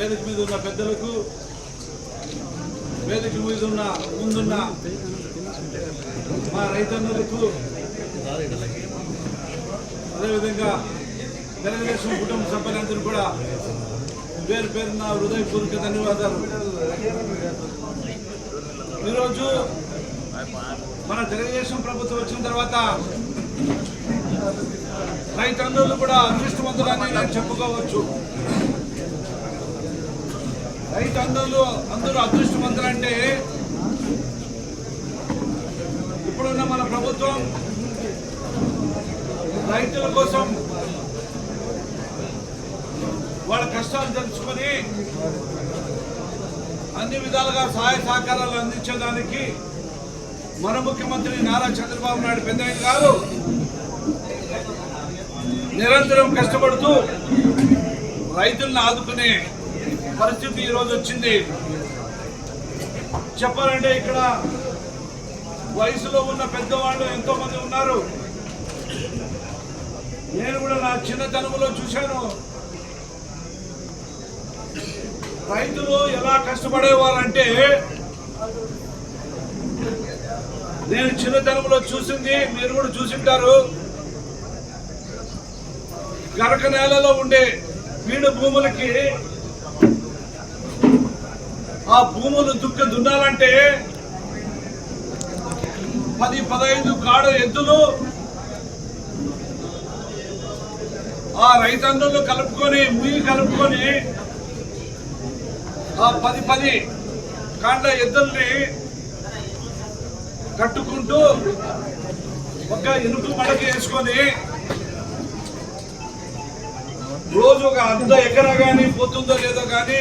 వేదిక మీద ఉన్న పెద్దలకు వేదిక మీద ఉన్న ముందున్న మా రైతన్నులకు అదేవిధంగా తెలుగుదేశం కుటుంబ సభ్యులందరూ కూడా పేరు పేరున హృదయపూర్వక ధన్యవాదాలు. ఈరోజు మన తెలుగుదేశం ప్రభుత్వం వచ్చిన తర్వాత రైతన్నులు కూడా అదృష్టవంతులని నేను చెప్పుకోవచ్చు. రైతు అందరూ అదృష్టవంతులు అంటే ఇప్పుడున్న మన ప్రభుత్వం రైతుల కోసం వాళ్ళ కష్టాలు తెలుసుకొని అన్ని విధాలుగా సహాయ సహకారాలు అందించేదానికి మన ముఖ్యమంత్రి నారా చంద్రబాబు నాయుడు పెద్దయ్య గారు నిరంతరం కష్టపడుతూ రైతులను ఆదుకునే పరిస్థితి ఈరోజు వచ్చింది. చెప్పాలంటే ఇక్కడ వయసులో ఉన్న పెద్దవాళ్ళు ఎంతో మంది ఉన్నారు. నేను కూడా నా చిన్నతనంలో చూశాను. రైతులు ఎలా కష్టపడేవారంటే నేను చిన్నతనంలో చూసింది మీరు కూడా చూసింటారు. గరక నేలలో ఉండే వీడు భూములకి ఆ భూములు దుక్క దున్నాలంటే పది పదహైదు కాడ ఎద్దులు ఆ రైతాంగంలో కలుపుకొని ముయ్యి కలుపుకొని ఆ పది పది కాండ ఎద్దుల్ని కట్టుకుంటూ ఒక ఇనుకు మడక వేసుకొని రోజు ఒక అర్ధ ఎకరా కానీ పోతుందో లేదో కానీ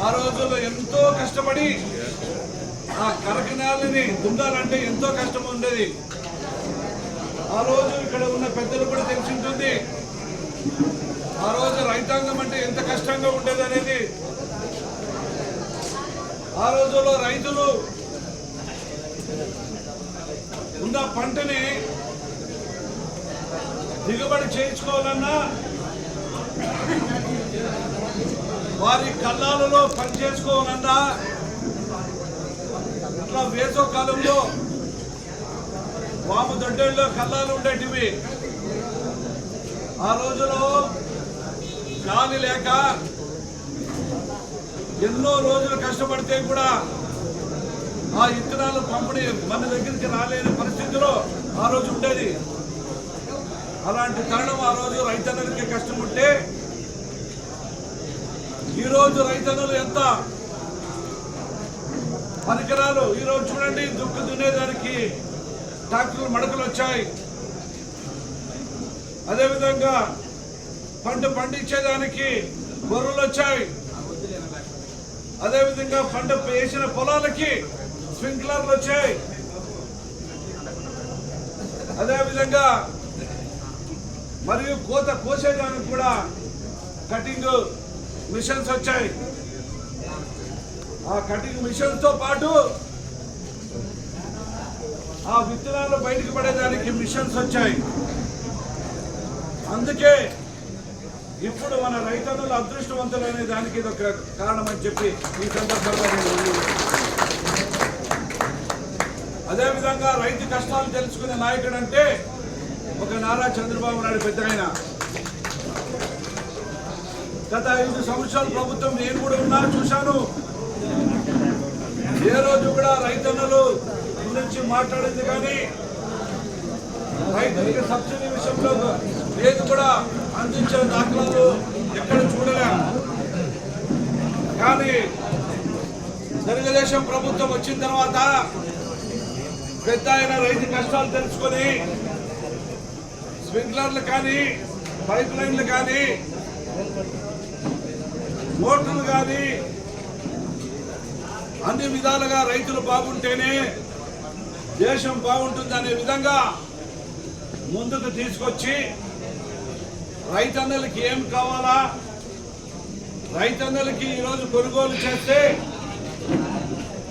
ఆ రోజుల్లో ఎంతో కష్టపడి ఆ కరకనాలని దున్నాలంటే ఎంతో కష్టం ఉండేది. ఆ రోజు ఇక్కడ ఉన్న పెద్దలు కూడా తెలిసింటుంది. ఆ రోజు రైతాంగం అంటే ఎంత కష్టంగా ఉండేది అనేది. ఆ రోజుల్లో రైతులు ఉన్న పంటని దిగుబడి చేయించుకోవాలన్నా వారి కళ్ళాలలో పని చేసుకోవాలన్నా ఇట్లా వేసవ కాలంలో వాము దొడ్డల్లో కళ్ళాలు ఉండేటివి. ఆ రోజులో గాలి లేక ఎన్నో రోజులు కష్టపడితే కూడా ఆ ఇత్తనాలు పంపిణీ మన దగ్గరికి రాలేని పరిస్థితిలో ఆ రోజు ఉండేది. అలాంటి తరుణం ఆ రోజు రైతన్నలకి కష్టం ఉంటే ఈరోజు రైతన్నులు ఎంత పరికరాలు? ఈ రోజు చూడండి దుక్కు దున్నేదానికి ట్రాక్టర్లు మడకలు వచ్చాయి. అదేవిధంగా పంట పండించేదానికి గొర్రెలు వచ్చాయి. అదేవిధంగా పంట వేసిన పొలాలకి స్ప్రింక్లర్లు వచ్చాయి. అదేవిధంగా మరియు కోత కోసేదానికి కూడా కటింగ్ మిషన్స్ వచ్చాయి. ఆ కటింగ్ మిషన్స్తో పాటు ఆ విత్తనాలు బయటకు పడేదానికి మిషన్స్ వచ్చాయి. అందుకే ఇప్పుడు మన రైతన్నులు అదృష్టవంతులనే దానికి ఇది ఒక కారణం అని చెప్పి ఈ సందర్భంగా నేను అదేవిధంగా రైతు కష్టాలు తెలుసుకునే నాయకుడు అంటే ఒక నారా చంద్రబాబు నాయుడు పెద్ద ఆయన. గత ఐదు సంవత్సరాల ప్రభుత్వం నేను కూడా ఉన్నా చూశాను. ఏ రోజు కూడా రైతన్నలు గురించి మాట్లాడింది కానీ రైతులకి సబ్సిడీ విషయంలో ఏది కూడా అందించిన దాఖలాలు ఎక్కడ చూడలేం. కానీ తెలుగుదేశం ప్రభుత్వం వచ్చిన తర్వాత పెద్ద ఆయన రైతు కష్టాలు తెలుసుకొని స్ప్రింక్లర్లు కానీ పైప్ లైన్లు కానీ ఓట్లు కానీ అన్ని విధాలుగా రైతులు బాగుంటేనే దేశం బాగుంటుంది అనే విధంగా ముందుకు తీసుకొచ్చి రైతన్నలకి ఏం కావాలా? రైతన్నలకి ఈరోజు కొనుగోలు చేస్తే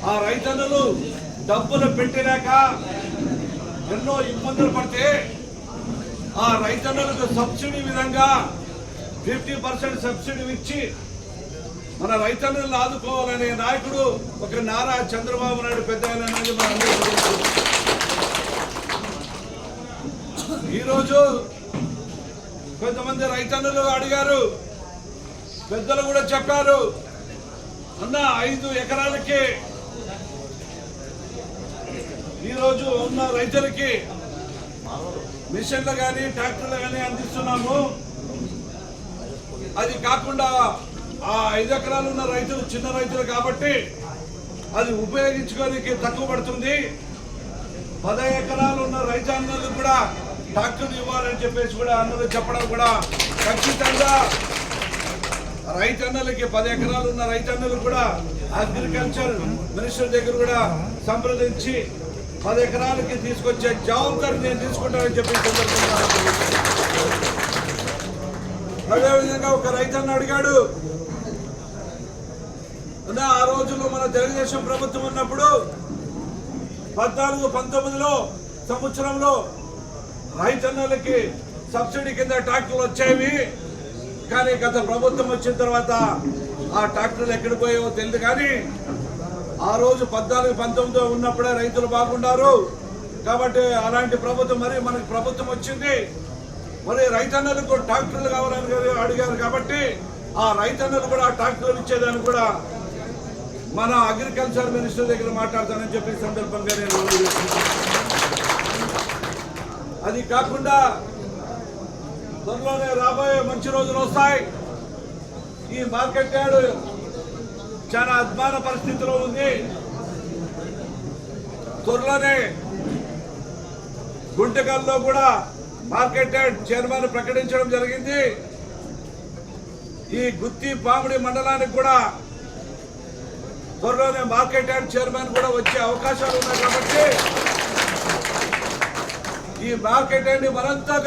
ఆ రైతన్నలు డబ్బులు పెట్టలేక ఎన్నో ఇబ్బందులు పడితే ఆ రైతన్నలకు సబ్సిడీ విధంగా ఫిఫ్టీ పర్సెంట్ సబ్సిడీ ఇచ్చి మన రైతన్నులను ఆదుకోవాలనే నాయకుడు ఒక నారా చంద్రబాబు నాయుడు పెద్ద అనేది మన ఈరోజు కొంతమంది రైతన్నులు అడిగారు పెద్దలు కూడా చెప్పారు అన్న ఐదు ఎకరాలకి ఈరోజు ఉన్న రైతులకి మిషన్లు కానీ ట్రాక్టర్లు కానీ అందిస్తున్నాము. అది కాకుండా ఆ ఐదు ఎకరాలు ఉన్న రైతులు చిన్న రైతులు కాబట్టి అది ఉపయోగించుకోనికి తక్కువ పడుతుంది. పది ఎకరాలు ఉన్న రైతాంగాలు కూడా ట్రాక్టర్లు ఇవ్వాలని చెప్పేసి కూడా అన్నలు చెప్పడం కూడా ఖచ్చితంగా రైతన్నలకి పది ఎకరాలు ఉన్న రైతన్నలు కూడా అగ్రికల్చర్ మినిస్టర్ దగ్గర కూడా సంప్రదించి పది ఎకరాలకి తీసుకొచ్చే జవాబుదారి నేను తీసుకుంటానని చెప్పి అదేవిధంగా ఒక రైతన్న అడిగాడు ఆ రోజుల్లో మన తెలుగుదేశం ప్రభుత్వం ఉన్నప్పుడు పద్నాలుగు పంతొమ్మిదిలో సంవత్సరంలో రైతన్నలకి సబ్సిడీ కింద ట్రాక్టర్లు వచ్చేవి. కానీ గత ప్రభుత్వం వచ్చిన తర్వాత ఆ ట్రాక్టర్లు ఎక్కడికి పోయావో తెలియదు కానీ ఆ రోజు పద్నాలుగు పంతొమ్మిదిలో ఉన్నప్పుడే రైతులు బాగున్నారు. కాబట్టి అలాంటి ప్రభుత్వం మరి మనకి ప్రభుత్వం వచ్చింది. మరి రైతన్నలకు ట్రాక్టర్లు కావాలని గారు అడిగారు కాబట్టి ఆ రైతన్నలు కూడా ఆ ట్రాక్టర్లు ఇచ్చేదాన్ని కూడా మన అగ్రికల్చర్ మినిస్టర్ దగ్గర మాట్లాడతానని చెప్పి సందర్భంగా నేను అది కాకుండా త్వరలోనే రాబోయే మంచి రోజులు వస్తాయి. ఈ మార్కెట్ యార్డ్ చాలా అద్భుత పరిస్థితిలో ఉంది. త్వరలోనే గుంటకల్లో కూడా మార్కెట్ యార్డ్ చైర్మన్ ప్రకటించడం జరిగింది. ఈ గుత్తి పాముడి మండలానికి కూడా త్వరలోనే మార్కెట్ యార్డ్ చైర్మన్ కూడా వచ్చే అవకాశాలు ఉన్నాయి కాబట్టి ఈ మార్కెట్ యార్డ్ని మరింతగా